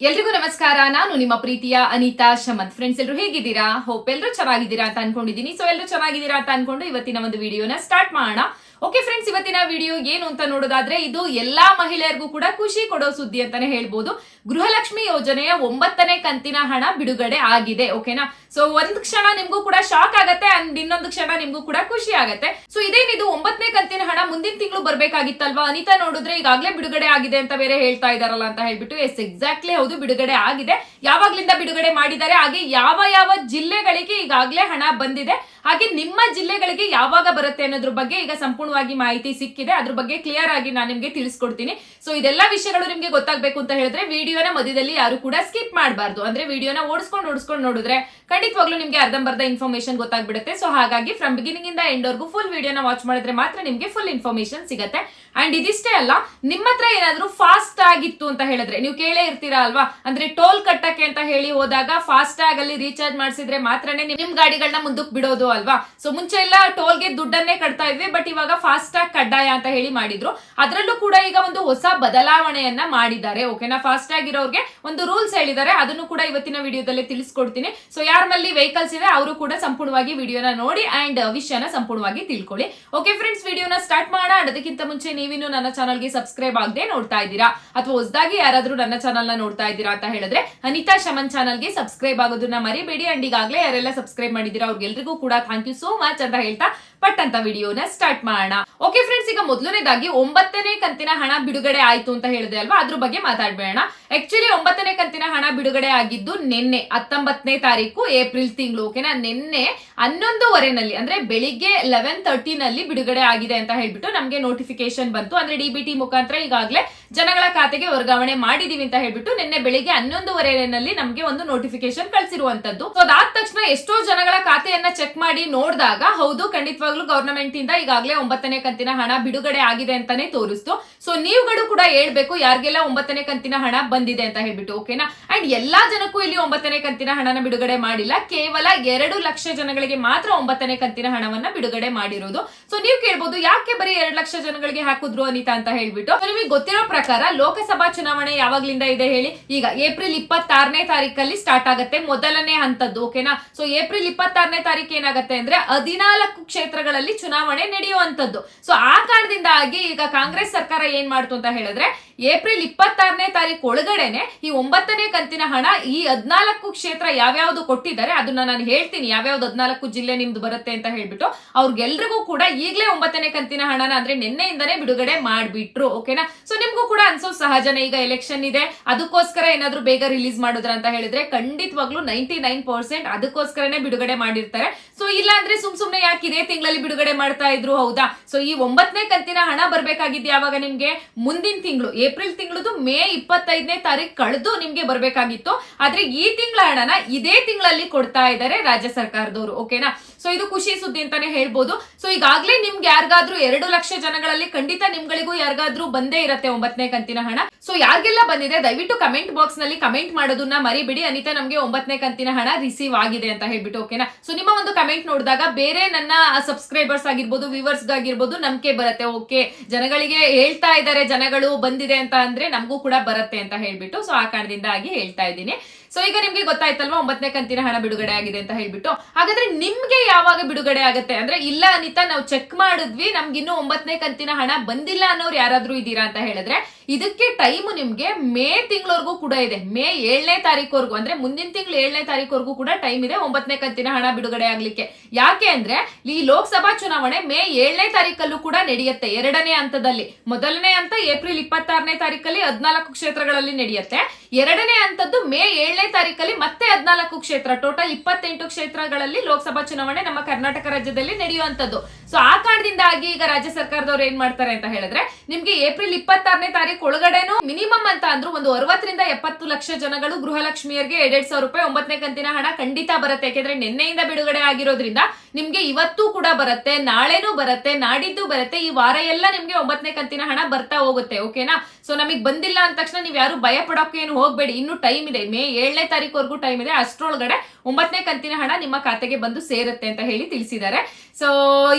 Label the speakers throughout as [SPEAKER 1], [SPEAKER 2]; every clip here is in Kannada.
[SPEAKER 1] ಎಲ್ರಿಗೂ ನಮಸ್ಕಾರ. ನಾನು ನಿಮ್ಮ ಪ್ರೀತಿಯ ಅನಿತಾ ಶಮಂತ್. ಫ್ರೆಂಡ್ಸ್ ಎಲ್ಲರೂ ಹೇಗಿದ್ದೀರಾ? ಹೋಪ್ ಎಲ್ಲರೂ ಚೆನ್ನಾಗಿದ್ದೀರಾ ಅಂತ ಅನ್ಕೊಂಡಿದ್ದೀನಿ. ಸೊ ಎಲ್ಲರೂ ಚೆನ್ನಾಗಿದ್ದೀರಾ ಅಂತ ಅನ್ಕೊಂಡು ಇವತ್ತಿನ ಒಂದು ವಿಡಿಯೋನ ಸ್ಟಾರ್ಟ್ ಮಾಡೋಣ. ಓಕೆ ಫ್ರೆಂಡ್ಸ್ ಇವತ್ತಿನ ವಿಡಿಯೋ ಏನು ಅಂತ ನೋಡೋದಾದ್ರೆ ಇದು ಎಲ್ಲಾ ಮಹಿಳೆಯರಿಗೂ ಕೂಡ ಖುಷಿ ಕೊಡೋ ಸುದ್ದಿ ಅಂತಾನೆ ಹೇಳ್ಬೋದು. ಗೃಹಲಕ್ಷ್ಮಿ ಯೋಜನೆಯ ಒಂಬತ್ತನೇ ಕಂತಿನ ಹಣ ಬಿಡುಗಡೆ ಆಗಿದೆ ಓಕೆನಾ ಸೊ ಒಂದ್ ಕ್ಷಣ ನಿಮ್ಗೂ ಕೂಡ ಶಾಕ್ ಆಗತ್ತೆ ಅಂಡ್ ಇನ್ನೊಂದು ಕ್ಷಣ ನಿಮ್ಗೂ ಕೂಡ ಖುಷಿ ಆಗತ್ತೆ. ಸೊ ಇದೇನಿದು? ಒಂಬತ್ತನೇ ಹಣ ಮುಂದಿನ ತಿಂಗಳು ಬರ್ಬೇಕಾಗಿತ್ತಲ್ವಾ? ಅನಿತಾ ನೋಡಿದ್ರೆ ಈಗಾಗಲೇ ಬಿಡುಗಡೆ ಆಗಿದೆ ಅಂತ ಬೇರೆ ಹೇಳ್ತಾ ಇದಾರಲ್ಲ ಅಂತ ಹೇಳ್ಬಿಟ್ಟು ಎಸ್ ಎಕ್ಸಾಕ್ಟ್ಲಿ ಹೌದು, ಬಿಡುಗಡೆ ಆಗಿದೆ. ಯಾವಾಗ್ಲಿಂದ ಬಿಡುಗಡೆ ಮಾಡಿದ್ದಾರೆ, ಹಾಗೆ ಯಾವ ಯಾವ ಜಿಲ್ಲೆಗಳಿಗೆ ಈಗಾಗಲೇ ಹಣ ಬಂದಿದೆ. ಹಾಗೆ ನಿಮ್ಮ ಜಿಲ್ಲೆಗಳಿಗೆ ಯಾವಾಗ ಬರುತ್ತೆ ಅನ್ನೋದ್ರ ಬಗ್ಗೆ ಈಗ ಸಂಪೂರ್ಣವಾಗಿ ಮಾಹಿತಿ ಸಿಕ್ಕಿದೆ. ಅದ್ರ ಬಗ್ಗೆ ಕ್ಲಿಯರ್ ಆಗಿ ನಾನು ನಿಮಗೆ ತಿಳಿಸ್ಕೊಡ್ತೀನಿ. ಸೊ ಇದೆಲ್ಲ ವಿಷಯಗಳು ನಿಮಗೆ ಗೊತ್ತಾಗಬೇಕು ಅಂತ ಹೇಳಿದ್ರೆ ವಿಡಿಯೋನ ಮಧ್ಯದಲ್ಲಿ ಯಾರು ಕೂಡ ಸ್ಕಿಪ್ ಮಾಡಬಾರ್ದು. ಅಂದ್ರೆ ವಿಡಿಯೋನ ಓಡಿಸ್ಕೊಂಡು ಓಡಿಸ್ಕೊಂಡು ನೋಡಿದ್ರೆ ಖಂಡಿತವಾಗ್ಲೂ ನಿಮಗೆ ಅರ್ಧಂಬರ್ಧ ಇನ್ಫಾರ್ಮೇಶನ್ ಗೊತ್ತಾಗ್ಬಿಡುತ್ತೆ. ಸೊ ಹಾಗಾಗಿ ಫ್ರಮ್ ಬಿಗಿನಿಂಗ್ ಇಂದ ಎಂಡ್ ಫುಲ್ ವಿಡಿಯೋನ ವಾಚ್ ಮಾಡಿದ್ರೆ ಮಾತ್ರ ನಿಮಗೆ ಫುಲ್ ಇನ್ಫಾರ್ಮೇಶನ್ ಸಿಗತ್ತೆ. ಅಂಡ್ ಇದಿಷ್ಟೇ ಅಲ್ಲ ನಿಮ್ಮ ಹತ್ರ ಏನಾದ್ರೂ ಫಾಸ್ಟ್ ಆಗಿತ್ತು ಅಂತ ಹೇಳಿದ್ರೆ, ನೀವು ಕೇಳೇ ಇರ್ತೀರಾ ಅಲ್ವಾ? ಅಂದ್ರೆ ಟೋಲ್ ಕಟ್ಟಕ್ಕೆ ಅಂತ ಹೇಳಿ ಹೋದಾಗ ಫಾಸ್ಟ್ ಅಲ್ಲಿ ರೀಚಾರ್ಜ್ ಮಾಡಿಸಿದ್ರೆ ಮಾತ್ರನೇ ನಿಮ್ ಗಾಡಿಗಳನ್ನ ಮುಂದಕ್ಕೆ ಬಿಡೋದು ಅಲ್ವಾ? ಸೊ ಮುಂಚೆ ಎಲ್ಲ ಟೋಲ್ಗೆ ದುಡ್ಡನ್ನೇ ಕಟ್ತಾ ಇದ್ವಿ ಬಟ್ ಇವಾಗ ಫಾಸ್ಟ್ ಟ್ಯಾಗ್ ಕಡ್ಡಾಯ ಅಂತ ಹೇಳಿ ಮಾಡಿದ್ರು. ಅದರಲ್ಲೂ ಕೂಡ ಈಗ ಒಂದು ಹೊಸ ಬದಲಾವಣೆಯನ್ನ ಮಾಡಿದ್ದಾರೆ ಓಕೆನಾ ಫಾಸ್ಟ್ ಟ್ಯಾಗ್ ಇರೋರ್ಗೆ ಒಂದು ರೂಲ್ಸ್ ಹೇಳಿದ್ದಾರೆ, ಅದನ್ನು ಕೂಡ ಇವತ್ತಿನ ವಿಡಿಯೋದಲ್ಲಿ ತಿಳಿಸ್ಕೊಡ್ತೀನಿ. ಸೊ ಯಾರ ಮಲ್ಲಿ ವೆಹಿಕಲ್ಸ್ ಇದೆ, ಅವರು ಕೂಡ ಸಂಪೂರ್ಣವಾಗಿ ವಿಡಿಯೋನ ನೋಡಿ ಅಂಡ್ ವಿಷಯನ ಸಂಪೂರ್ಣವಾಗಿ ತಿಳ್ಕೊಳ್ಳಿ. ಓಕೆ ಫ್ರೆಂಡ್ಸ್ ವಿಡಿಯೋನ ಸ್ಟಾರ್ಟ್ ಮಾಡೋಣ. ಅದಕ್ಕಿಂತ ಮುಂಚೆ ನೀವಿನ್ನು ನನ್ನ ಚಾನಲ್ಗೆ ಸಬ್ಸ್ಕ್ರೈಬ್ ಆಗದೆ ನೋಡ್ತಾ ಇದ್ದೀರಾ? ಅಥವಾ ಹೊಸದಾಗಿ ಯಾರಾದ್ರೂ ನನ್ನ ಚಾನಲ್ನ ನೋಡ್ತಾ ಇದ್ದೀರಾ ಅಂತ ಹೇಳಿದ್ರೆ ಅನಿತಾ ಶಮನ್ ಚಾನಲ್ಗೆ ಸಬ್ಸ್ಕ್ರೈಬ್ ಆಗೋದನ್ನ ಮರಿಬೇಡಿ. ಅಂಡ್ ಈಗಾಗಲೇ ಯಾರೆಲ್ಲ ಸಬ್ಸ್ಕ್ರೈಬ್ ಮಾಡಿದ್ದೀರಾ ಅವ್ರಿಗೆಲ್ರಿಗೂ ಕೂಡ ಥ್ಯಾಂಕ್ ಯು ಸೋ ಮಚ್ ಅಂತ ಹೇಳ್ತಾ ಪಟ್ ಅಂತ ವಿಡಿಯೋನ ಸ್ಟಾರ್ಟ್ ಮಾಡೋಣ. ಓಕೆ ಫ್ರೆಂಡ್ಸ್ ಈಗ ಮೊದಲನೇದಾಗಿ ಒಂಬತ್ತನೇ ಕಂತಿನ ಹಣ ಬಿಡುಗಡೆ ಆಯ್ತು ಅಂತ ಹೇಳಿದೆ ಅಲ್ವಾ? ಅದ್ರ ಬಗ್ಗೆ ಮಾತಾಡ್ಬೇಡ ಆಕ್ಚುಲಿ ಒಂಬತ್ತನೇ ಕಂತಿನ ಹಣ ಬಿಡುಗಡೆ ಆಗಿದ್ದು ನಿನ್ನೆ, ಹತ್ತೊಂಬತ್ತನೇ ತಾರೀಕು ಏಪ್ರಿಲ್ ತಿಂಗಳು ಓಕೆನಾ ನಿನ್ನೆ ಹನ್ನೊಂದುವರೆನಲ್ಲಿ, ಅಂದ್ರೆ ಬೆಳಿಗ್ಗೆ ಲೆವೆನ್ ತರ್ಟಿನಲ್ಲಿ ಬಿಡುಗಡೆ ಆಗಿದೆ ಅಂತ ಹೇಳ್ಬಿಟ್ಟು ನಮಗೆ ನೋಟಿಫಿಕೇಶನ್ ಬಂತು. ಅಂದ್ರೆ ಡಿಬಿಟಿ ಮುಖಾಂತರ ಈಗಾಗಲೇ ಜನಗಳ ಖಾತೆಗೆ ವರ್ಗಾವಣೆ ಮಾಡಿದೀವಿ ಅಂತ ಹೇಳ್ಬಿಟ್ಟು ನಿನ್ನೆ ಬೆಳಿಗ್ಗೆ ಹನ್ನೊಂದುವರೆನಲ್ಲಿ ನಮಗೆ ಒಂದು ನೋಟಿಫಿಕೇಶನ್ ಕಳ್ಸಿರುವಂತದ್ದು. ಸೊ ಅದಾದ ತಕ್ಷಣ ಎಷ್ಟೋ ಜನಗಳ ಖಾತೆಯನ್ನ ಚೆಕ್ ಮಾಡಿ ನೋಡಿದಾಗ, ಹೌದು, ಖಂಡಿತವಾಗ್ಲೂ ಗವರ್ನಮೆಂಟ್ ಇಂದ ಈಗಾಗಲೇ ಒಂಬತ್ತನೇ ಕಂತಿನ ಹಣ ಬಿಡುಗಡೆ ಆಗಿದೆ ಅಂತಾನೆ ತೋರಿಸ್ತು. ಸೊ ನೀವುಗಳು ಕೂಡ ಹೇಳ್ಬೇಕು, ಯಾರಿಗೆಲ್ಲ ಒಂಬತ್ತನೇ ಕಂತಿನ ಹಣ ಬಂದಿದೆ ಅಂತ ಹೇಳ್ಬಿಟ್ಟು ಓಕೆನಾ ಅಂಡ್ ಎಲ್ಲಾ ಜನಕ್ಕೂ ಇಲ್ಲಿ ಒಂಬತ್ತನೇ ಕಂತಿನ ಹಣನ ಬಿಡುಗಡೆ ಮಾಡಿಲ್ಲ. ಕೇವಲ ಎರಡು ಲಕ್ಷ ಜನಗಳಿಗೆ ಮಾತ್ರ ಒಂಬತ್ತನೇ ಕಂತಿನ ಹಣವನ್ನ ಬಿಡುಗಡೆ ಮಾಡಿರೋದು. ಸೊ ನೀವು ಕೇಳ್ಬೋದು, ಯಾಕೆ ಬರೀ ಎರಡು ಲಕ್ಷ ಜನಗಳಿಗೆ ಹಾಕಿದ್ರು ಅನಿತಾ ಅಂತ ಹೇಳ್ಬಿಟ್ಟು. ನಿಮಗೆ ಗೊತ್ತಿರೋ ಪ್ರಕಾರ ಲೋಕಸಭಾ ಚುನಾವಣೆ ಯಾವಾಗ್ಲಿಂದ ಇದೆ ಹೇಳಿ, ಈಗ ಏಪ್ರಿಲ್ ಇಪ್ಪತ್ತಾರನೇ ತಾರೀಕಲ್ಲಿ ಸ್ಟಾರ್ಟ್ ಆಗುತ್ತೆ ಮೊದಲನೇ ಹಂತದ್ದು ಓಕೆನಾ ಸೊ ಏಪ್ರಿಲ್ ಇಪ್ಪತ್ತಾರನೇ ತಾರೀಕು ಏನಾಗುತ್ತೆ ಅಂದ್ರೆ ಹದಿನಾಲ್ಕು ಕ್ಷೇತ್ರಗಳಲ್ಲಿ ಚುನಾವಣೆ ನಡೆಯುವಂತದ್ದು ಸೊ ಆ ಕಾರಣದಿಂದಾಗಿ ಈಗ ಕಾಂಗ್ರೆಸ್ ಸರ್ಕಾರ ಏನ್ ಮಾಡ್ತು ಅಂತ ಹೇಳಿದ್ರೆ ಏಪ್ರಿಲ್ ಇಪ್ಪತ್ತಾರನೇ ತಾರೀಕು ಒಳಗಡೆನೆ ಈ ಒಂಬತ್ತನೇ ಕಂತಿನ ಹಣ ಈ ಹದ್ನಾಲ್ಕು ಕ್ಷೇತ್ರ ಯಾವ್ಯಾವ್ದು ಕೊಟ್ಟಿದ್ದಾರೆ, ಅದನ್ನ ನಾನು ಹೇಳ್ತೀನಿ, ಯಾವ್ಯಾವ್ದು ಹದ್ನಾಲ್ಕು ಜಿಲ್ಲೆ ನಿಮ್ದು ಬರುತ್ತೆ ಅಂತ ಹೇಳ್ಬಿಟ್ಟು. ಅವ್ರಿಗೆಲ್ರಿಗೂ ಕೂಡ ಈಗಲೇ ಒಂಬತ್ತನೇ ಕಂತಿನ ಹಣನ ಅಂದ್ರೆ ನಿನ್ನೆಯಿಂದನೇ ಬಿಡುಗಡೆ ಮಾಡ್ಬಿಟ್ರು ಓಕೆನಾ ಸೊ ನಿಮ್ಗೂ ಕೂಡ ಅನ್ಸೋ ಸಹಜನೇ, ಈಗ ಎಲೆಕ್ಷನ್ ಇದೆ, ಅದಕ್ಕೋಸ್ಕರ ಏನಾದ್ರೂ ಬೇಗ ರಿಲೀಸ್ ಮಾಡಿದ್ರ ಅಂತ ಹೇಳಿದ್ರೆ ಖಂಡಿತವಾಗ್ಲೂ ನೈಂಟಿ ನೈನ್ ಪರ್ಸೆಂಟ್ ಅದಕ್ಕೋಸ್ಕರನೇ ಬಿಡುಗಡೆ ಮಾಡಿರ್ತಾರೆ. ಸೊ ಇಲ್ಲ ಅಂದ್ರೆ ಸುಮ್ ಸುಮ್ನೆ ಯಾಕೆ ಇದೇ ತಿಂಗಳಲ್ಲಿ ಬಿಡುಗಡೆ ಮಾಡ್ತಾ ಇದ್ರು, ಹೌದಾ? ಸೊ ಈ ಒಂಬತ್ತನೇ ಕಂತಿನ ಹಣ ಬರ್ಬೇಕಾಗಿದ್ದು ಯಾವಾಗ ನಿಮ್ಗೆ? ಮುಂದಿನ ತಿಂಗಳು ಏಪ್ರಿಲ್ ತಿಂಗಳದು ಮೇ ಇಪ್ಪತ್ತೈದನೇ ತಾರೀಕು ಕಳೆದು ನಿಮ್ಗೆ ಬರ್ಬೇಕಾಗಿತ್ತು. ಆದ್ರೆ ಈ ತಿಂಗಳ ಹಣನ ಇದೇ ತಿಂಗಳಲ್ಲಿ ಕೊಡ್ತಾ ಇದ್ದಾರೆ ರಾಜ್ಯ ಸರ್ಕಾರದವರು, ಓಕೆನಾ? ಸೊ ಇದು ಖುಷಿ ಸುದ್ದಿ ಅಂತಾನೆ ಹೇಳ್ಬೋದು. ಸೊ ಈಗಾಗ್ಲೇ ನಿಮ್ಗೆ ಯಾರಿಗಾದ್ರೂ ಎರಡು ಲಕ್ಷ ಜನಗಳಲ್ಲಿ ಖಂಡಿತ ನಿಮ್ಗಳಿಗೂ ಯಾರಿಗಾದ್ರೂ ಬಂದೇ ಇರತ್ತೆ ಒಂಬತ್ತನೇ ಕಂತಿನ ಹಣ. ಸೊ ಯಾರಿಗೆಲ್ಲ ಬಂದಿದೆ, ದಯವಿಟ್ಟು ಕಮೆಂಟ್ ಬಾಕ್ಸ್ನಲ್ಲಿ ಕಮೆಂಟ್ ಮಾಡೋದನ್ನ ಮರಿಬಿಡಿ. ಅನಿತಾ, ನಮ್ಗೆ ಒಂಬತ್ತನೇ ಕಂತಿನ ಹಣ ರಿಸೀವ್ ಆಗಿದೆ ಅಂತ ಹೇಳ್ಬಿಟ್ಟು, ಓಕೆನಾ? ಸೊ ನಿಮ್ಮ ಒಂದು ಕಮೆಂಟ್ ನೋಡಿದಾಗ ಬೇರೆ ನನ್ನ ಸಬ್ಸ್ಕ್ರೈಬರ್ಸ್ ಆಗಿರ್ಬೋದು ವ್ಯೂವರ್ಸ್ ಆಗಿರ್ಬೋದು ನಂಬಿಕೆ ಬರುತ್ತೆ, ಓಕೆ? ಜನಗಳಿಗೆ ಹೇಳ್ತಾ ಇದ್ದಾರೆ ಜನಗಳು ಬಂದಿದೆ ಅಂತ ಅಂದ್ರೆ ನಮಗೂ ಕೂಡ ಬರುತ್ತೆ ಅಂತ ಹೇಳ್ಬಿಟ್ಟು ಸೊ ಆ ಕಾರಣದಿಂದಾಗಿ ಹೇಳ್ತಾ ಇದ್ದೀನಿ. ಸೊ ಈಗ ನಿಮ್ಗೆ ಗೊತ್ತಾಯ್ತಲ್ವಾ ಒಂಬತ್ತನೇ ಕಂತಿನ ಹಣ ಬಿಡುಗಡೆ ಆಗಿದೆ ಅಂತ ಹೇಳ್ಬಿಟ್ಟು. ಹಾಗಾದ್ರೆ ನಿಮ್ಗೆ ಯಾವಾಗ ಬಿಡುಗಡೆ ಆಗುತ್ತೆ? ಅಂದ್ರೆ ಇಲ್ಲ ಅನಿತಾ, ನಾವು ಚೆಕ್ ಮಾಡಿದ್ವಿ, ನಮ್ಗೆ ಇನ್ನೂ ಒಂಬತ್ತನೇ ಕಂತಿನ ಹಣ ಬಂದಿಲ್ಲ ಅನ್ನೋರು ಯಾರಾದ್ರೂ ಇದ್ದೀರಾ ಅಂತ ಹೇಳಿದ್ರೆ, ಇದಕ್ಕೆ ಟೈಮ್ ನಿಮ್ಗೆ ಮೇ ತಿಂಗಳವರೆಗೂ ಕೂಡ ಇದೆ. ಮೇ ಏಳನೇ ತಾರೀಕುವರೆಗೂ ಅಂದ್ರೆ ಮುಂದಿನ ತಿಂಗಳು ಏಳನೇ ತಾರೀಕುವರೆಗೂ ಕೂಡ ಟೈಮ್ ಇದೆ ಒಂಬತ್ತನೇ ಕಂತಿನ ಹಣ ಬಿಡುಗಡೆ ಆಗ್ಲಿಕ್ಕೆ. ಯಾಕೆ ಅಂದ್ರೆ, ಈ ಲೋಕಸಭಾ ಚುನಾವಣೆ ಮೇ ಏಳನೇ ತಾರೀಕಲ್ಲೂ ಕೂಡ ನಡೆಯುತ್ತೆ, ಎರಡನೇ ಹಂತದಲ್ಲಿ. ಮೊದಲನೇ ಹಂತ ಏಪ್ರಿಲ್ ಇಪ್ಪತ್ತಾರನೇ ತಾರೀಕಲ್ಲಿ ಹದಿನಾಲ್ಕು ಕ್ಷೇತ್ರಗಳಲ್ಲಿ ನಡೆಯುತ್ತೆ. ಎರಡನೇ ಹಂತದ್ದು ಮೇ ಏಳನೇ ತಾರೀಕಲ್ಲಿ ಮತ್ತೆ ಹದಿನಾಲ್ಕು ಕ್ಷೇತ್ರ, ಟೋಟಲ್ ಇಪ್ಪತ್ತೆಂಟು ಕ್ಷೇತ್ರಗಳಲ್ಲಿ ಲೋಕಸಭಾ ಚುನಾವಣೆ ನಮ್ಮ ಕರ್ನಾಟಕ ರಾಜ್ಯದಲ್ಲಿ ನಡೆಯುವಂತದ್ದು ಸೊ ಆ ಕಾರಣದಿಂದಾಗಿ ಈಗ ರಾಜ್ಯ ಸರ್ಕಾರದವ್ರು ಏನ್ ಮಾಡ್ತಾರೆ ಅಂತ ಹೇಳಿದ್ರೆ, ನಿಮ್ಗೆ ಏಪ್ರಿಲ್ ಇಪ್ಪತ್ತಾರನೇ ತಾರೀಕು ಒಳಗಡೆನೂ ಮಿನಿಮಮ್ ಅಂತ ಅಂದ್ರು ಒಂದು ಅರವತ್ತರಿಂದ ಎಪ್ಪತ್ತು ಲಕ್ಷ ಜನಗಳು ಗೃಹಲಕ್ಷ್ಮಿಯರಿಗೆ ಎರಡ್ ಸಾವಿರ ರೂಪಾಯಿ ಒಂಬತ್ತನೇ ಕಂತಿನ ಹಣ ಖಂಡಿತ ಬರುತ್ತೆ. ಯಾಕೆಂದ್ರೆ ನಿನ್ನೆಯಿಂದ ಬಿಡುಗಡೆ ಆಗಿರೋದ್ರಿಂದ ನಿಮ್ಗೆ ಇವತ್ತು ಕೂಡ ಬರುತ್ತೆ, ನಾಳೆನೂ ಬರುತ್ತೆ, ನಾಡಿದ್ದು ಬರುತ್ತೆ, ಈ ವಾರ ಎಲ್ಲ ನಿಮ್ಗೆ ಒಂಬತ್ತನೇ ಕಂತಿನ ಹಣ ಬರ್ತಾ ಹೋಗುತ್ತೆ. ಓಕೆನಾ ಸೊ ನಮಗ್ ಬಂದಿಲ್ಲ ಅಂದ ತಕ್ಷಣ ನೀವ್ ಯಾರು ಭಯ ಪಡೋಕೆ ಏನು ಹೋಗ್ಬೇಡಿ. ಇನ್ನು ಟೈಮ್ ಇದೆ. ಮೇ ಏಳನೇ ತಾರೀಕುವರೆಗೂ ಟೈಮ್ ಇದೆ. ಅಷ್ಟರೊಳಗಡೆ ಒಂಬತ್ತನೇ ಕಂತಿನ ಹಣ ನಿಮ್ಮ ಖಾತೆಗೆ ಬಂದು ಸೇರುತ್ತೆ ಅಂತ ಹೇಳಿ ತಿಳಿಸಿದ್ದಾರೆ. ಸೊ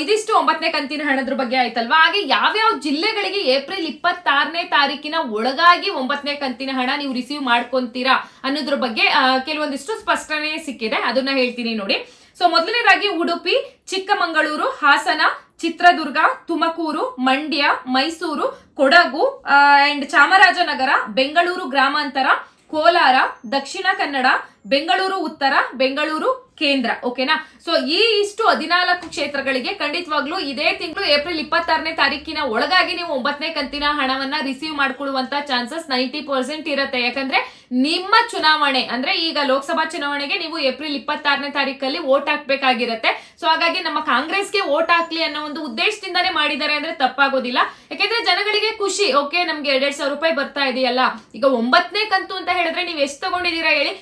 [SPEAKER 1] ಇದಿಷ್ಟು ಒಂಬತ್ತನೇ ಕಂತಿನ ಹಣದ್ರ ಬಗ್ಗೆ ಆಯ್ತಲ್ವಾ? ಹಾಗೆ ಯಾವ್ಯಾವ ಜಿಲ್ಲೆಗಳಿಗೆ ಏಪ್ರಿಲ್ ಇಪ್ಪತ್ತಾರನೇ ತಾರೀಕಿನ ಒಳಗಾಗಿ ಒಂಬತ್ತನೇ ಕಂತಿನ ಹಣ ನೀವು ರಿಸೀವ್ ಮಾಡ್ಕೊಂತೀರಾ ಅನ್ನೋದ್ರ ಬಗ್ಗೆ ಕೆಲವೊಂದಿಷ್ಟು ಸ್ಪಷ್ಟನೆ ಸಿಕ್ಕಿದೆ. ಅದನ್ನ ಹೇಳ್ತೀನಿ ನೋಡಿ. ಸೊ ಮೊದಲನೇದಾಗಿ ಉಡುಪಿ, ಚಿಕ್ಕಮಗಳೂರು, ಹಾಸನ, ಚಿತ್ರದುರ್ಗ, ತುಮಕೂರು, ಮಂಡ್ಯ, ಮೈಸೂರು, ಕೊಡಗು ಅಂಡ್ ಚಾಮರಾಜನಗರ, ಬೆಂಗಳೂರು ಗ್ರಾಮಾಂತರ ಕೋಲಾರ, ದಕ್ಷಿಣ ಕನ್ನಡ, ಬೆಂಗಳೂರು, ಉತ್ತರ, ಬೆಂಗಳೂರು, ಕೇಂದ್ರ ಓಕೆನಾ ಸೊ ಈ ಇಷ್ಟು ಹದಿನಾಲ್ಕು ಕ್ಷೇತ್ರಗಳಿಗೆ ಖಂಡಿತವಾಗ್ಲೂ ಇದೇ ತಿಂಗಳು ಏಪ್ರಿಲ್ ಇಪ್ಪತ್ತಾರನೇ ತಾರೀಕಿನ ಒಳಗಾಗಿ ನೀವು ಒಂಬತ್ತನೇ ಕಂತಿನ ಹಣವನ್ನ ರಿಸೀವ್ ಮಾಡ್ಕೊಳ್ಳುವಂತ ಚಾನ್ಸಸ್ ನೈಂಟಿ ಪರ್ಸೆಂಟ್ ಇರುತ್ತೆ. ಯಾಕಂದ್ರೆ ನಿಮ್ಮ ಚುನಾವಣೆ, ಅಂದ್ರೆ ಈಗ ಲೋಕಸಭಾ ಚುನಾವಣೆಗೆ ನೀವು ಏಪ್ರಿಲ್ ಇಪ್ಪತ್ತಾರನೇ ತಾರೀಕಲ್ಲಿ ವೋಟ್ ಹಾಕ್ಬೇಕಾಗಿರುತ್ತೆ. ಸೊ ಹಾಗಾಗಿ ನಮ್ಮ ಕಾಂಗ್ರೆಸ್ಗೆ ವೋಟ್ ಹಾಕ್ಲಿ ಅನ್ನೋ ಒಂದು ಉದ್ದೇಶದಿಂದಾನೇ ಮಾಡಿದ್ದಾರೆ ಅಂದ್ರೆ ತಪ್ಪಾಗೋದಿಲ್ಲ. ಯಾಕೆಂದ್ರೆ ಜನಗಳಿಗೆ ಖುಷಿ. ಓಕೆ ನಮ್ಗೆ ಎರಡ್ ಸಾವಿರ ರೂಪಾಯಿ ಬರ್ತಾ ಇದೆಯಲ್ಲ. ಈಗ ಒಂಬತ್ತನೇ ಕಂತು ಅಂತ ಹೇಳಿದ್ರೆ ನೀವು ಎಷ್ಟು ತಗೊಂಡಿದ್ದೀರಾ ಹೇಳಿ?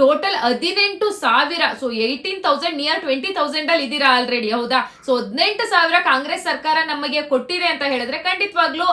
[SPEAKER 1] ಟೋಟಲ್ ಹದಿನೆಂಟು ಸಾವಿರ. So eighteen thousand near twenty thousand ಅಲ್ಲಿ ಇದೀರಾ ಆಲ್ರೆಡಿ ಹೌದಾ? ಸೊ ಹದಿನೆಂಟು ಸಾವಿರ ಕಾಂಗ್ರೆಸ್ ಸರ್ಕಾರ ನಮಗೆ ಕೊಟ್ಟಿದೆ ಅಂತ ಹೇಳಿದ್ರೆ ಖಂಡಿತವಾಗ್ಲೂ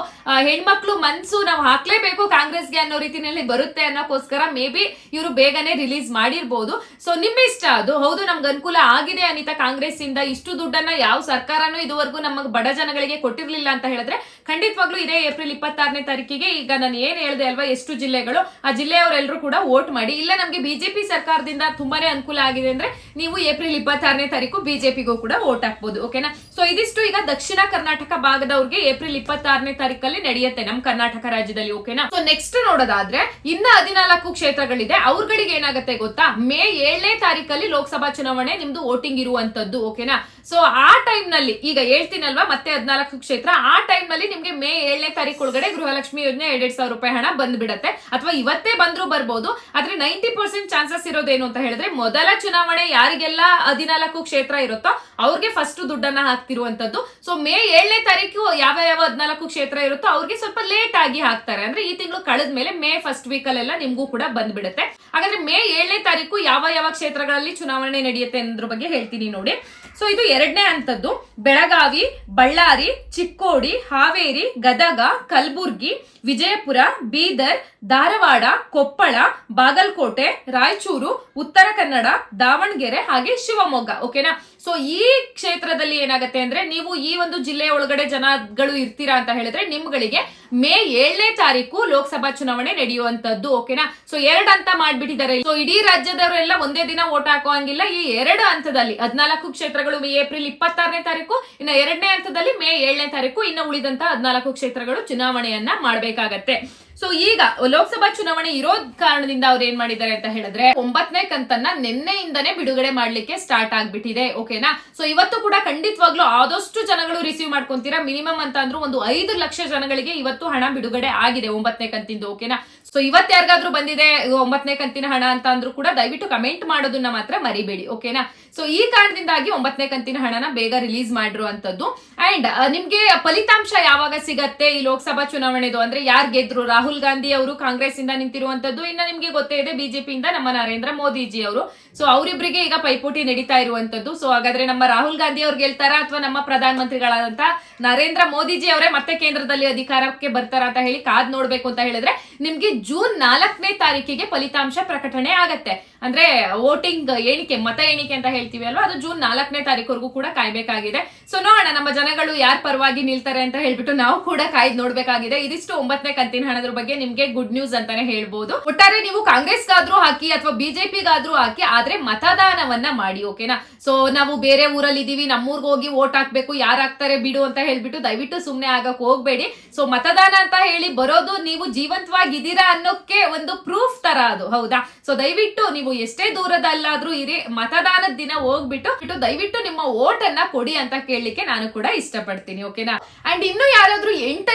[SPEAKER 1] ಹೆಣ್ಮಕ್ಳು ಮನ್ಸು ನಾವು ಹಾಕ್ಲೇಬೇಕು ಕಾಂಗ್ರೆಸ್ಗೆ ಅನ್ನೋ ರೀತಿನಲ್ಲಿ ಬರುತ್ತೆ ಅನ್ನೋಕ್ಕೋಸ್ಕರ ಮೇ ಬಿ ಇವರು ಬೇಗನೆ ರಿಲೀಸ್ ಮಾಡಿರ್ಬೋದು. ಸೊ ನಿಮ್ಮ ಇಷ್ಟ ಅದು? ಹೌದು, ನಮ್ಗೆ ಅನುಕೂಲ ಆಗಿದೆ ಅನಿತಾ ಕಾಂಗ್ರೆಸ್ ಇಂದ ಇಷ್ಟು ದುಡ್ಡನ್ನ ಯಾವ ಸರ್ಕಾರನೂ ಇದುವರೆಗೂ ನಮಗೆ ಬಡ ಜನಗಳಿಗೆ ಕೊಟ್ಟಿರ್ಲಿಲ್ಲ ಅಂತ ಹೇಳಿದ್ರೆ ಖಂಡಿತವಾಗ್ಲೂ ಇದೇ ಏಪ್ರಿಲ್ ಇಪ್ಪತ್ತಾರನೇ ತಾರೀಕಿಗೆ ಈಗ ನಾನು ಏನ್ ಹೇಳ್ದೆ ಅಲ್ವಾ, ಎಷ್ಟು ಜಿಲ್ಲೆಗಳು, ಆ ಜಿಲ್ಲೆಯವರೆಲ್ಲರೂ ಕೂಡ ವೋಟ್ ಮಾಡಿ. ಇಲ್ಲ, ನಮ್ಗೆ ಬಿಜೆಪಿ ಸರ್ಕಾರದಿಂದ ತುಂಬಾನೇ ಅನುಕೂಲ ಆಗಿದೆ ಅಂದ್ರೆ ನೀವು ಏಪ್ರಿಲ್ ಇಪ್ಪತ್ತಾರನೇ ತಾರೀಕು ಬಿಜೆಪಿಗೂ ಕೂಡ ವೋಟ್ ಹಾಕ್ಬೋದು, ಓಕೆನಾ? ಸೊ ಇದಿಷ್ಟು ಈಗ ದಕ್ಷಿಣ ಕರ್ನಾಟಕ ಭಾಗದವ್ರಿಗೆ ಏಪ್ರಿಲ್ ಇಪ್ಪತ್ತಾರನೇ ತಾರೀಕಲ್ಲಿ ನಡೆಯುತ್ತೆ ನಮ್ಮ ಕರ್ನಾಟಕ ರಾಜ್ಯದಲ್ಲಿ, ಓಕೆನಾ? ಸೊ ನೆಕ್ಸ್ಟ್ ನೋಡೋದಾದ್ರೆ, ಇನ್ನ ಹದಿನಾಲ್ಕು ಕ್ಷೇತ್ರಗಳಿದೆ. ಅವ್ರಗಳಿಗೆ ಏನಾಗುತ್ತೆ ಗೊತ್ತಾ? ಮೇ ಏಳನೇ ತಾರೀಕಲ್ಲಿ ಲೋಕಸಭಾ ಚುನಾವಣೆ, ನಿಮ್ದು ವೋಟಿಂಗ್ ಇರುವಂತದ್ದು ಓಕೆನಾ? ಸೊ ಆ ಟೈಮ್ನಲ್ಲಿ, ಈಗ ಹೇಳ್ತೀನಲ್ವಾ, ಮತ್ತೆ ಹದಿನಾಲ್ಕು ಕ್ಷೇತ್ರ, ಆ ಟೈಮ್ನಲ್ಲಿ ನಿಮ್ಗೆ ಮೇ ಏಳನೇ ತಾರೀಕು ಒಳಗಡೆ ಗೃಹಲಕ್ಷ್ಮಿ ಯೋಜನೆ ಎರಡ್ ಸಾವಿರ ರೂಪಾಯಿ ಹಣ ಬಂದ್ಬಿಡತ್ತೆ. ಅಥವಾ ಇವತ್ತೇ ಬಂದ್ರು ಬರ್ಬೋದು, ಆದ್ರೆ ನೈಂಟಿ ಪರ್ಸೆಂಟ್ ಚಾನ್ಸಸ್ ಇರೋದೇನು ಅಂತ ಹೇಳಿದ್ರೆ, ಮೊದಲ ಚುನಾವಣೆ ಯಾರಿಗೆಲ್ಲ ಹದಿನಾಲ್ಕು ಕ್ಷೇತ್ರ ಇರುತ್ತೋ, ಅವ್ರಿಗೆ ಫಸ್ಟ್ ದುಡ್ಡನ್ನ ಹಾಕ್ತಿರುವಂತದ್ದು ಸೊ ಮೇ ಏಳನೇ ತಾರೀಕು ಯಾವ ಯಾವ ಹದಿನಾಲ್ಕು ಕ್ಷೇತ್ರ ಇರುತ್ತೋ, ಅವ್ರಿಗೆ ಸ್ವಲ್ಪ ಲೇಟ್ ಆಗಿ ಹಾಕ್ತಾರೆ. ಅಂದ್ರೆ ಈ ತಿಂಗಳು ಕಳೆದ ಮೇಲೆ ಮೇ ಫಸ್ಟ್ ವೀಕ್ ಅಲ್ಲೆಲ್ಲ ನಿಮ್ಗೂ ಕೂಡ ಬಂದ್ಬಿಡುತ್ತೆ. ಹಾಗಾದ್ರೆ ಮೇ ಏಳನೇ ತಾರೀಕು ಯಾವ ಯಾವ ಕ್ಷೇತ್ರಗಳಲ್ಲಿ ಚುನಾವಣೆ ನಡೆಯುತ್ತೆ ಅನ್ನೋದ್ರ ಬಗ್ಗೆ ಹೇಳ್ತೀನಿ ನೋಡಿ. ಸೊ ಇದು ಎರಡನೇ ಹಂತದ್ದು. ಬೆಳಗಾವಿ, ಬಳ್ಳಾರಿ, ಚಿಕ್ಕೋಡಿ, ಹಾವೇರಿ, ಗದಗ, ಕಲಬುರ್ಗಿ, ವಿಜಯಪುರ, ಬೀದರ್, ಧಾರವಾಡ, ಕೊಪ್ಪಳ, ಬಾಗಲಕೋಟೆ, ರಾಯಚೂರು, ಉತ್ತರ ಕನ್ನಡ, ದಾವಣಗೆರೆ ಹಾಗೆ ಶಿವಮೊಗ್ಗ. ಓಕೆನಾ ಸೊ ಈ ಕ್ಷೇತ್ರದಲ್ಲಿ ಏನಾಗುತ್ತೆ ಅಂದ್ರೆ ನೀವು ಈ ಒಂದು ಜಿಲ್ಲೆಯ ಒಳಗಡೆ ಜನಗಳು ಇರ್ತೀರಾ ಅಂತ ಹೇಳಿದ್ರೆ ನಿಮ್ಗಳಿಗೆ ಮೇ ಏಳನೇ ತಾರೀಕು ಲೋಕಸಭಾ ಚುನಾವಣೆ ನಡೆಯುವಂತದ್ದು ಓಕೆನಾ ಸೊ ಎರಡು ಹಂತ ಮಾಡ್ಬಿಟ್ಟಿದ್ದಾರೆ. ಸೊ ಇಡೀ ರಾಜ್ಯದವರೆಲ್ಲ ಒಂದೇ ದಿನ ವೋಟ್ ಹಾಕುವಂಗಿಲ್ಲ. ಈ ಎರಡು ಹಂತದಲ್ಲಿ ಹದಿನಾಲ್ಕು ಕ್ಷೇತ್ರಗಳು ಏಪ್ರಿಲ್ ಇಪ್ಪತ್ತಾರನೇ ತಾರೀಕು, ಇನ್ನು ಎರಡನೇ ಹಂತದಲ್ಲಿ ಮೇ ಏಳನೇ ತಾರೀಕು, ಇನ್ನು ಉಳಿದಂತ ಹದಿನಾಲ್ಕು ಕ್ಷೇತ್ರಗಳು ಚುನಾವಣೆಯನ್ನ ಮಾಡಬೇಕಾಗತ್ತೆ. ಸೊ ಈಗ ಲೋಕಸಭಾ ಚುನಾವಣೆ ಇರೋ ಕಾರಣದಿಂದ ಅವ್ರು ಏನ್ ಮಾಡಿದ್ದಾರೆ ಅಂತ ಹೇಳಿದ್ರೆ, ಒಂಬತ್ತನೇ ಕಂತನ್ನ ನಿನ್ನೆಯಿಂದನೇ ಬಿಡುಗಡೆ ಮಾಡ್ಲಿಕ್ಕೆ ಸ್ಟಾರ್ಟ್ ಆಗ್ಬಿಟ್ಟಿದೆ ಓಕೆನಾ ಸೊ ಇವತ್ತು ಕೂಡ ಖಂಡಿತವಾಗ್ಲೂ ಆದಷ್ಟು ಜನಗಳು ರಿಸೀವ್ ಮಾಡ್ಕೊಂತೀರಾ? ಮಿನಿಮಮ್ ಅಂತ ಅಂದ್ರೂ ಒಂದು ಐದು ಲಕ್ಷ ಜನಗಳಿಗೆ ಇವತ್ತು ಹಣ ಬಿಡುಗಡೆ ಆಗಿದೆ ಒಂಬತ್ತನೇ ಕಂತಿಂದು ಓಕೆನಾ ಸೊ ಇವತ್ತು ಯಾರಿಗಾದ್ರೂ ಬಂದಿದೆ, ಒಂಬತ್ತನೇ ಕಂತಿನ ಹಣ ಅಂತ ಅಂದ್ರೂ ಕೂಡ ದಯವಿಟ್ಟು ಕಮೆಂಟ್ ಮಾಡೋದನ್ನ ಮಾತ್ರ ಮರಿಬೇಡಿ ಓಕೆನಾ ಸೊ ಈ ಕಾರಣದಿಂದಾಗಿ ಒಂಬತ್ತನೇ ಕಂತಿನ ಹಣನ ಬೇಗ ರಿಲೀಸ್ ಮಾಡಿರುವಂತದ್ದು ಅಂಡ್ ನಿಮ್ಗೆ ಫಲಿತಾಂಶ ಯಾವಾಗ ಸಿಗತ್ತೆ ಈ ಲೋಕಸಭಾ ಚುನಾವಣೆದು? ಅಂದ್ರೆ ಯಾರು ಗೆದ್ರು? ರಾಹುಲ್ ಗಾಂಧಿ ಅವರು ಕಾಂಗ್ರೆಸ್ ಇಂದ ನಿಂತಿರುವಂತದ್ದು ಇನ್ನ ನಿಮ್ಗೆ ಗೊತ್ತೇ ಇದೆ. ಬಿಜೆಪಿಯಿಂದ ನಮ್ಮ ನರೇಂದ್ರ ಮೋದಿಜಿ ಅವರು ಸೊ ಅವರಿಬ್ಬರಿಗೆ ಈಗ ಪೈಪೋಟಿ ನಡೀತಾ ಇರುವಂತದ್ದು. ಸೊ ಹಾಗಾದ್ರೆ ನಮ್ಮ ರಾಹುಲ್ ಗಾಂಧಿ ಅವ್ರು ಗೆಲ್ತಾರ ಅಥವಾ ನಮ್ಮ ಪ್ರಧಾನ ಮಂತ್ರಿಗಳಾದಂತ ನರೇಂದ್ರ ಮೋದಿಜಿ ಅವರೇ ಮತ್ತೆ ಕೇಂದ್ರದಲ್ಲಿ ಅಧಿಕಾರಕ್ಕೆ ಬರ್ತಾರ ಅಂತ ಹೇಳಿ ಕಾದ್ ನೋಡ್ಬೇಕು ಅಂತ ಹೇಳಿದ್ರೆ ನಿಮ್ಗೆ ಜೂನ್ ನಾಲ್ಕನೇ ತಾರೀಕಿಗೆ ಫಲಿತಾಂಶ ಪ್ರಕಟಣೆ ಆಗತ್ತೆ. ಅಂದ್ರೆ ವೋಟಿಂಗ್ ಎಣಿಕೆ, ಮತ ಎಣಿಕೆ ಅಂತ ಹೇಳ್ತೀವಿ ಅಲ್ವಾ? ಅದು ಜೂನ್ ನಾಲ್ಕನೇ ತಾರೀಕುವರೆಗೂ ಕೂಡ ಕಾಯ್ಬೇಕಾಗಿದೆ. ಸೊ ನೋಡೋಣ, ನಮ್ಮ ಜನಗಳು ಯಾರ್ ಪರವಾಗಿ ನಿಲ್ತಾರೆ ಅಂತ ಹೇಳ್ಬಿಟ್ಟು ನಾವು ಕೂಡ ಕಾಯ್ದು ನೋಡ್ಬೇಕಾಗಿದೆ. ಇದಿಷ್ಟು ಒಂಬತ್ತನೇ ಕಂತಿನ ಹಣದ್ರ ಬಗ್ಗೆ ನಿಮ್ಗೆ ಗುಡ್ ನ್ಯೂಸ್ ಅಂತಾನೆ ಹೇಳ್ಬೋದು. ಒಟ್ಟಾರೆ ನೀವು ಕಾಂಗ್ರೆಸ್ಗಾದ್ರೂ ಹಾಕಿ ಅಥವಾ ಬಿಜೆಪಿಗಾದ್ರೂ ಹಾಕಿ ಆದ್ರೆ ಮತದಾನವನ್ನ ಮಾಡಿ, ಓಕೆನಾ? ಸೊ ನಾವು ಬೇರೆ ಊರಲ್ಲಿ ಇದೀವಿ ನಮ್ಮೂರ್ಗೆ ಹೋಗಿ ವೋಟ್ ಹಾಕ್ಬೇಕು, ಯಾರು ಹಾಕ್ತಾರೆ ಬಿಡು ಅಂತ ಹೇಳ್ಬಿಟ್ಟು ದಯವಿಟ್ಟು ಸುಮ್ನೆ ಆಗಕ್ ಹೋಗ್ಬೇಡಿ. ಸೊ ಮತದಾನ ಅಂತ ಹೇಳಿ ಬರೋದು ನೀವು ಜೀವಂತವಾಗಿದ್ದೀರಾ ಅನ್ನೋಕೆ ಒಂದು ಪ್ರೂಫ್ ತರ ಅದು, ಹೌದಾ? ಸೊ ದಯವಿಟ್ಟು ನೀವು ಎಷ್ಟೇ ದೂರದಲ್ಲಾದ್ರೂ ಇರಿ, ಮತದಾನದ ದಿನ ಹೋಗ್ಬಿಟ್ಟು ಬಿಟ್ಟು ದಯವಿಟ್ಟು ನಿಮ್ಮ ವೋಟ್ ಅನ್ನ ಕೊಡಿ ಅಂತ ಕೇಳಲಿಕ್ಕೆ ನಾನು ಕೂಡ ಇಷ್ಟಪಡ್ತೀನಿ, ಓಕೆನಾ? ಅಂಡ್ ಇನ್ನು ಯಾರಾದ್ರೂ ಎಂಟನೇ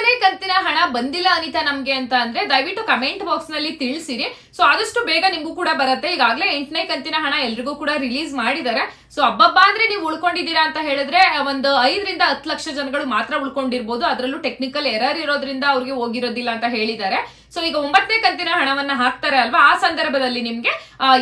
[SPEAKER 1] ಹಣ ಬಂದಿಲ್ಲ ಅನಿತಾ ನಮ್ಗೆ ಅಂತ ಅಂದ್ರೆ ದಯವಿಟ್ಟು ಕಮೆಂಟ್ ಬಾಕ್ಸ್ನಲ್ಲಿ ತಿಳಿಸಿರಿ. ಸೊ ಆದಷ್ಟು ಬೇಗ ನಿಮಗೂ ಕೂಡ ಬರುತ್ತೆ. ಈಗಾಗಲೇ ಎಂಟನೇ ಕಂತಿನ ಹಣ ಎಲ್ರಿಗೂ ಕೂಡ ರಿಲೀಸ್ ಮಾಡಿದ್ದಾರೆ. ಸೊ ಹಬ್ಬಬ್ಬ ಅಂದ್ರೆ ನೀವು ಉಳ್ಕೊಂಡಿದ್ದೀರಾ ಅಂತ ಹೇಳಿದ್ರೆ, ಒಂದು ಐದರಿಂದ ಹತ್ತು ಲಕ್ಷ ಜನಗಳು ಮಾತ್ರ ಉಳ್ಕೊಂಡಿರ್ಬೋದು. ಅದರಲ್ಲೂ ಟೆಕ್ನಿಕಲ್ ಎರರ್ ಇರೋದ್ರಿಂದ ಅವ್ರಿಗೆ ಹೋಗಿರೋದಿಲ್ಲ ಅಂತ ಹೇಳಿದ್ದಾರೆ. ಸೊ ಈಗ ಒಂಬತ್ತನೇ ಕಂತಿನ ಹಣವನ್ನ ಹಾಕ್ತಾರೆ ಅಲ್ವಾ? ಆ ಸಂದರ್ಭದಲ್ಲಿ ನಿಮ್ಗೆ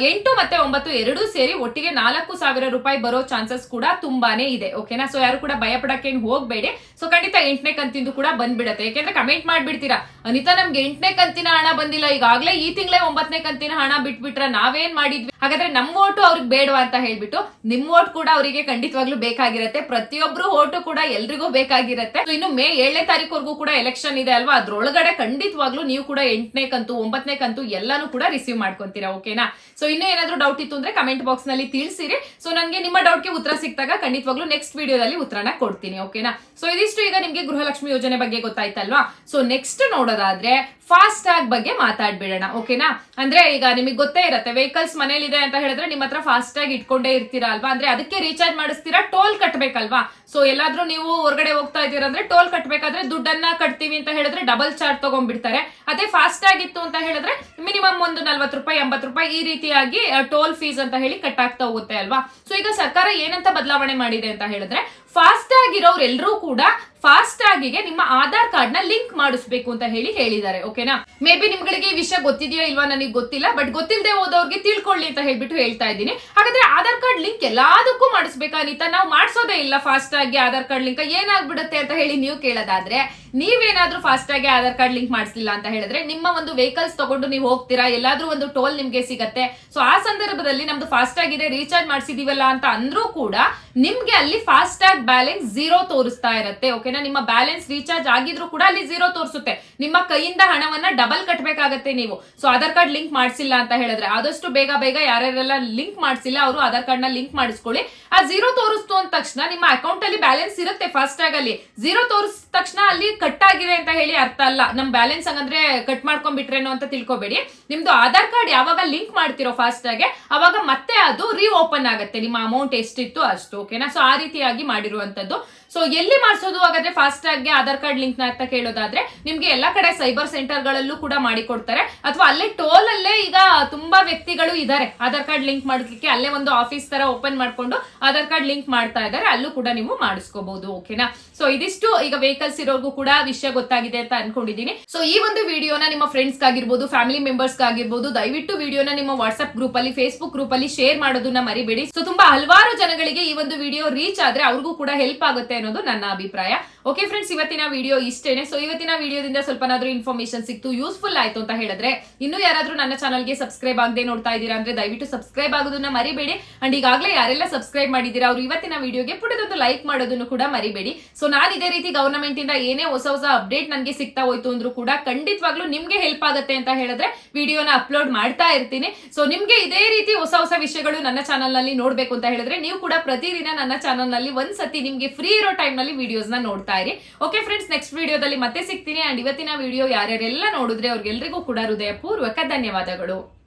[SPEAKER 1] ಎಂಟು ಮತ್ತೆ ಒಂಬತ್ತು ಎರಡೂ ಸೇರಿ ಒಟ್ಟಿಗೆ ನಾಲ್ಕು ಸಾವಿರ ರೂಪಾಯಿ ಬರೋ ಚಾನ್ಸಸ್ ಕೂಡ ತುಂಬಾನೇ ಇದೆ. ಓಕೆನಾ ಸೊ ಯಾರು ಕೂಡ ಭಯ ಪಡಕ್ಕೆ ಹೋಗ್ಬೇಡಿ. ಸೊ ಖಂಡಿತ ಎಂಟನೇ ಕಂತಿಂದು ಕೂಡ ಬಂದ್ಬಿಡತ್ತೆ. ಯಾಕೆಂದ್ರೆ ಕಮೆಂಟ್ ಮಾಡ್ಬಿಡ್ತೀರಾ? ಅನಿತಾ, ನಮ್ಗೆ ಎಂಟನೇ ಕಂತಿನ ಹಣ ಬಂದಿಲ್ಲ. ಈಗಾಗ್ಲೇ ಈ ತಿಂಗಳೇ ಒಂಬತ್ತನೇ ಕಂತಿನ ಹಣ ಬಿಟ್ಬಿಟ್ರೆ ನಾವೇನ್ ಮಾಡಿದ್ವಿ? ಹಾಗಾದ್ರೆ ನಮ್ ಓಟು ಅವ್ರಿಗೆ ಬೇಡವಾ ಅಂತ ಹೇಳ್ಬಿಟ್ಟು ನಿಮ್ ಓಟ್ ಕೂಡ ಅವರಿಗೆ ಖಂಡಿತವಾಗ್ಲೂ ಬೇಕಾಗಿರತ್ತೆ. ಪ್ರತಿಯೊಬ್ರು ಓಟು ಕೂಡ ಎಲ್ರಿಗೂ ಬೇಕಾಗಿರತ್ತೆ. ಇನ್ನು ಮೇ ಏಳನೇ ತಾರೀಕುವರೆಗೂ ಕೂಡ ಎಲೆಕ್ಷನ್ ಇದೆ ಅಲ್ವಾ? ಅದ್ರೊಳಗಡೆ ಖಂಡಿತವಾಗ್ಲೂ ನೀವು ಕೂಡ ಎಂಟನೇ ಕಂತು, ಒಂಬತ್ತನೇ ಕಂತು ಎಲ್ಲಾನು ಕೂಡ ರಿಸೀವ್ ಮಾಡ್ಕೊಂತೀರಾ ಓಕೆನಾ ಸೊ ಇನ್ನೂ ಏನಾದ್ರೂ ಡೌಟ್ ಇತ್ತು ಅಂದ್ರೆ ಕಮೆಂಟ್ ಬಾಕ್ಸ್ನಲ್ಲಿ ತಿಳಿಸಿರಿ. ಸೊ ನನಗೆ ನಿಮ್ಮ ಡೌಟ್ಗೆ ಉತ್ತರ ಸಿಕ್ತಾಗ ಖಂಡಿತವಾಗ್ಲೂ ನೆಕ್ಸ್ಟ್ ವಿಡಿಯೋದಲ್ಲಿ ಉತ್ತರನ ಕೊಡ್ತೀನಿ ಓಕೆನಾ ಸೊ ಇದಿಷ್ಟು ಈಗ ನಿಮ್ಗೆ ಗೃಹಲಕ್ಷ್ಮಿ ಯೋಜನೆ ಬಗ್ಗೆ ಗೊತ್ತಾಯ್ತಲ್ವಾ? ಸೊ ನೆಕ್ಸ್ಟ್ ನೋಡೋದಾದ್ರೆ ಫಾಸ್ಟ್ ಟ್ಯಾಗ್ ಬಗ್ಗೆ ಮಾತಾಡ್ಬಿಡೋಣ ಓಕೆನಾ ಅಂದ್ರೆ ಈಗ ನಿಮಗೆ ಗೊತ್ತೇ ಇರತ್ತೆ ವೆಹಿಕಲ್ಸ್ ಮನೇಲಿದೆ ಅಂತ ಹೇಳಿದ್ರೆ ನಿಮ್ಮ ಹತ್ರ ಫಾಸ್ಟ್ ಆಗಿ ಇಟ್ಕೊಂಡೇ ಇರ್ತೀರಾ ಅಲ್ವಾ? ಅಂದ್ರೆ ಅದಕ್ಕೆ ರೀಚಾರ್ಜ್ ಮಾಡಿಸ್ತೀರಾ? ಟೋಲ್ ಕಟ್ಬೇಕಲ್ವಾ? ಸೊ ಎಲ್ಲಾದ್ರೂ ನೀವು ಹೊರಗಡೆ ಹೋಗ್ತಾ ಇದ್ದೀರಾ ಅಂದ್ರೆ ಟೋಲ್ ಕಟ್ಬೇಕಾದ್ರೆ ದುಡ್ಡನ್ನ ಕಟ್ತೀವಿ ಅಂತ ಹೇಳಿದ್ರೆ ಡಬಲ್ ಚಾರ್ಜ್ ತಗೊಂಡ್ಬಿಡ್ತಾರೆ. ಅದೇ ಫಾಸ್ಟ್ ಆಗಿತ್ತು ಅಂತ ಹೇಳಿದ್ರೆ ಮಿನಿಮಮ್ ಒಂದು ನಲ್ವತ್ತು ರೂಪಾಯಿ, ಎಂಬತ್ತು ರೂಪಾಯಿ ಈ ರೀತಿಯಾಗಿ ಟೋಲ್ ಫೀಸ್ ಅಂತ ಹೇಳಿ ಕಟ್ ಆಗ್ತಾ ಹೋಗುತ್ತೆ ಅಲ್ವಾ? ಸೊ ಈಗ ಸರ್ಕಾರ ಏನಂತ ಬದಲಾವಣೆ ಮಾಡಿದೆ ಅಂತ ಹೇಳಿದ್ರೆ ಫಾಸ್ಟ್ ಆಗಿರೋರೆಲ್ಲರೂ ಕೂಡ ಫಾಸ್ಟ್ ಆಗಿಗೆ ನಿಮ್ಮ ಆಧಾರ್ ಕಾರ್ಡ್ನ ಲಿಂಕ್ ಮಾಡಿಸ್ಬೇಕು ಅಂತ ಹೇಳಿ ಹೇಳಿದ್ದಾರೆ ಓಕೆನಾ ಮೇ ಬಿ ನಿಮ್ಗಳಿಗೆ ಈ ವಿಷಯ ಗೊತ್ತಿದೆಯಾ ಇಲ್ವಾ ನನಗೆ ಗೊತ್ತಿಲ್ಲ ಬಟ್ ಗೊತ್ತಿಲ್ಲದೆ ಹೋದವ್ರಿಗೆ ತಿಳ್ಕೊಳ್ಳಿ ಅಂತ ಹೇಳ್ಬಿಟ್ಟು ಹೇಳ್ತಾ ಇದ್ದೀನಿ. ಹಾಗಾದ್ರೆ ಆಧಾರ್ ಕಾರ್ಡ್ ಲಿಂಕ್ ಎಲ್ಲದಕ್ಕೂ ಮಾಡಿಸ್ಬೇಕಾ ನಾವು ಮಾಡಿಸೋದೇ ಇಲ್ಲ ಫಾಸ್ಟ್ ಆಗಿ ಆಧಾರ್ ಕಾರ್ಡ್ ಲಿಂಕ್ ಏನಾಗ್ಬಿಡುತ್ತೆ ಅಂತ ಹೇಳಿ ನೀವು ಕೇಳೋದಾದ್ರೆ ನೀವೇನಾದ್ರೂ ಫಾಸ್ಟ್ ಆಗಿ ಆಧಾರ್ ಕಾರ್ಡ್ ಲಿಂಕ್ ಮಾಡ್ಸಿಲ್ಲ ಅಂತ ಹೇಳಿದ್ರೆ ನಿಮ್ಮ ಒಂದು ವೆಹಿಕಲ್ಸ್ ತಗೊಂಡು ನೀವು ಹೋಗ್ತೀರಾ? ಎಲ್ಲಾದ್ರೂ ಒಂದು ಟೋಲ್ ನಿಮ್ಗೆ ಸಿಗತ್ತೆ. ಸೊ ಆ ಸಂದರ್ಭದಲ್ಲಿ ನಮ್ದು ಫಾಸ್ಟ್ ಆಗಿದೆ ರೀಚಾರ್ಜ್ ಮಾಡಿಸಿದೀವಲ್ಲ ಅಂತ ಅಂದ್ರೂ ಕೂಡ ನಿಮ್ಗೆ ಅಲ್ಲಿ ಫಾಸ್ಟ್ ಟ್ಯಾಗ್ ಬ್ಯಾಲೆನ್ಸ್ ಝೀರೋ ತೋರಿಸ್ತಾ ಇರುತ್ತೆ ಓಕೆನಾ ನಿಮ್ಮ ಬ್ಯಾಲೆನ್ಸ್ ರೀಚಾರ್ಜ್ ಆಗಿದ್ರು ಕೂಡ ಅಲ್ಲಿ ಝೀರೋ ತೋರಿಸುತ್ತೆ. ನಿಮ್ಮ ಕೈಯಿಂದ ಹಣವನ್ನ ಡಬಲ್ ಕಟ್ಬೇಕಾಗತ್ತೆ ನೀವು. ಸೊ ಆಧಾರ್ ಕಾರ್ಡ್ ಲಿಂಕ್ ಮಾಡಿಸಿಲ್ಲ ಅಂತ ಹೇಳಿದ್ರೆ ಆದಷ್ಟು ಬೇಗ ಬೇಗ ಯಾರ್ಯಾರೆಲ್ಲ ಲಿಂಕ್ ಮಾಡಿಸಿಲ್ಲ ಅವರು ಆಧಾರ್ ಕಾರ್ಡ್ನ ಲಿಂಕ್ ಮಾಡಿಸ್ಕೊಳ್ಳಿ. ಆ ಝೀರೋ ತೋರಿಸ್ತು ಅಂದ ತಕ್ಷಣ ನಿಮ್ಮ ಅಕೌಂಟ್ ಅಲ್ಲಿ ಬ್ಯಾಲೆನ್ಸ್ ಇರುತ್ತೆ ಫಾಸ್ಟ್ ಟ್ಯಾಗ್ ಅಲ್ಲಿ. ಝೀರೋ ತೋರಿಸಿದ ತಕ್ಷಣ ಅಲ್ಲಿ ಕಟ್ ಆಗಿದೆ ಅಂತ ಹೇಳಿ ಅರ್ಥ ಅಲ್ಲ. ನಮ್ ಬ್ಯಾಲೆನ್ಸ್ ಹಂಗಂದ್ರೆ ಕಟ್ ಮಾಡ್ಕೊಂಡ್ಬಿಟ್ರೇನೋ ಅಂತ ತಿಳ್ಕೊಬೇಡಿ. ನಿಮ್ದು ಆಧಾರ್ ಕಾರ್ಡ್ ಯಾವಾಗ ಲಿಂಕ್ ಮಾಡ್ತಿರೋ ಫಾಸ್ಟ್ ಆಗಿ, ಅವಾಗ ಮತ್ತೆ ಅದು ರೀ ಓಪನ್ ಆಗುತ್ತೆ. ನಿಮ್ಮ ಅಮೌಂಟ್ ಎಷ್ಟಿತ್ತು ಅಷ್ಟು ಓಕೆನಾ ಸೊ ಆ ರೀತಿಯಾಗಿ ಮಾಡಿರುವಂತದ್ದು ಸೊ ಎಲ್ಲಿ ಮಾಡಿಸೋದು ಹಾಗಾದ್ರೆ ಫಾಸ್ಟ್ಗೆ ಆಧಾರ್ ಕಾರ್ಡ್ ಲಿಂಕ್ ಅಂತ ಕೇಳೋದಾದ್ರೆ, ನಿಮ್ಗೆ ಎಲ್ಲಾ ಕಡೆ ಸೈಬರ್ ಸೆಂಟರ್ ಗಳಲ್ಲೂ ಕೂಡ ಮಾಡಿಕೊಡ್ತಾರೆ. ಅಥವಾ ಅಲ್ಲೇ ಟೋಲ್ ಅಲ್ಲೇ ಈಗ ತುಂಬಾ ವ್ಯಕ್ತಿಗಳು ಇದ್ದಾರೆ ಆಧಾರ್ ಕಾರ್ಡ್ ಲಿಂಕ್ ಮಾಡ್ಲಿಕ್ಕೆ ಅಲ್ಲೇ ಒಂದು ಆಫೀಸ್ ತರ ಓಪನ್ ಮಾಡ್ಕೊಂಡು ಆಧಾರ್ ಕಾರ್ಡ್ ಲಿಂಕ್ ಮಾಡ್ತಾ ಇದ್ದಾರೆ ಅಲ್ಲೂ ಕೂಡ ನೀವು ಮಾಡಿಸ್ಕೋಬಹುದು ಓಕೆನಾ ಸೊ ಇದಿಷ್ಟು ಈಗ ವೆಹಿಕಲ್ಸ್ ಇರೋರ್ಗೂ ಕೂಡ ವಿಷಯ ಗೊತ್ತಾಗಿದೆ ಅಂತ ಅನ್ಕೊಂಡಿದೀನಿ ಸೊ ಈ ಒಂದು ವಿಡಿಯೋನ ನಿಮ್ಮ ಫ್ರೆಂಡ್ಸ್ ಆಗಿರ್ಬೋದು ಫ್ಯಾಮಿಲಿ ಮೆಂಬರ್ಸ್ ಆಗಿರ್ಬೋದು, ದಯವಿಟ್ಟು ವಿಡಿಯೋನ ನಿಮ್ಮ ವಾಟ್ಸ್ಆಪ್ ಗ್ರೂಪ್ ಅಲ್ಲಿ ಫೇಸ್ಬುಕ್ ಗ್ರೂಪ್ ಅಲ್ಲಿ ಶೇರ್ ಮಾಡೋದನ್ನ ಮರಿಬೇಡಿ. ಸೊ ತುಂಬಾ ಹಲವಾರು ಜನಗಳಿಗೆ ಈ ಒಂದು ವಿಡಿಯೋ ರೀಚ್ ಆದ್ರೆ ಅವ್ರಿಗೂ ಕೂಡ ಹೆಲ್ಪ್ ಆಗುತ್ತೆ ಅನ್ನೋದು ನನ್ನ ಅಭಿಪ್ರಾಯ. ಓಕೆ ಫ್ರೆಂಡ್ಸ್ ಇವತ್ತಿನ ವಿಡಿಯೋ ಇಷ್ಟೇನೆ. ಸೊ ಇವತ್ತಿನ ವಿಡಿಯೋದಿಂದ ಸ್ವಲ್ಪನಾದ್ರೂ ಇನ್ಫಾರ್ಮೇಶನ್ ಸಿಕ್ತು ಯೂಸ್ಫುಲ್ ಆಯ್ತು ಅಂತ ಹೇಳಿದ್ರೆ, ಇನ್ನು ಯಾರಾದ್ರೂ ನನ್ನ ಚಾನಲ್ಗೆ ಸಬ್ಸ್ಕ್ರೈಬ್ ಆಗದೆ ನೋಡ್ತಾ ಇದ್ದೀರಾ ಅಂದ್ರೆ ದಯವಿಟ್ಟು ಸಬ್ಸ್ಕ್ರೈಬ್ ಆಗೋದನ್ನ ಮರಿಬೇಡಿ. ಅಂಡ್ ಈಗಾಗಲೇ ಯಾರೆಲ್ಲ ಸಬ್ಸ್ಕ್ರೈಬ್ ಮಾಡಿದ್ದೀರಾ, ಅವ್ರು ಇವತ್ತಿನ ವಿಡಿಯೋಗೆ ಪುಟದೊಂದು ಲೈಕ್ ಮಾಡೋದನ್ನು ಕೂಡ ಮರಿಬೇಡಿ. ಸೊ ನಾನು ಇದೇ ರೀತಿ ಗವರ್ನಮೆಂಟ್ ಇಂದ ಏನೇ ಹೊಸ ಹೊಸ ಅಪ್ಡೇಟ್ ನನಗೆ ಸಿಗ್ತಾ ಹೋಯ್ತು ಅಂದ್ರೂ ಕೂಡ ಖಂಡಿತವಾಗ್ಲೂ ನಿಮ್ಗೆ ಹೆಲ್ಪ್ ಆಗುತ್ತೆ ಅಂತ ಹೇಳಿದ್ರೆ ವಿಡಿಯೋನ ಅಪ್ಲೋಡ್ ಮಾಡ್ತಾ ಇರ್ತೀನಿ. ಸೊ ನಿಮ್ಗೆ ಇದೇ ರೀತಿ ಹೊಸ ಹೊಸ ವಿಷಯಗಳು ನನ್ನ ಚಾನಲ್ನಲ್ಲಿ ನೋಡ್ಬೇಕು ಅಂತ ಹೇಳಿದ್ರೆ ನೀವು ಕೂಡ ಪ್ರತಿದಿನ ನನ್ನ ಚಾನಲ್ನಲ್ಲಿ ಒಂದ್ಸತಿ ನಿಮ್ಗೆ ಫ್ರೀ ಇರೋ ಟೈಮ್ನಲ್ಲಿ ವಿಡಿಯೋಸ್ನ ನೋಡ್ತಾ ಇರಿ. ಓಕೆ ಫ್ರೆಂಡ್ಸ್ ನೆಕ್ಸ್ಟ್ ವಿಡಿಯೋದಲ್ಲಿ ಮತ್ತೆ ಸಿಗ್ತೀನಿ. ಅಂಡ್ ಇವತ್ತಿನ ವಿಡಿಯೋ ಯಾರ್ಯಾರೆಲ್ಲ ನೋಡಿದ್ರೆ ಅವ್ರಿಗೆಲ್ರಿಗೂ ಕೂಡ ಹೃದಯಪೂರ್ವಕ ಧನ್ಯವಾದಗಳು.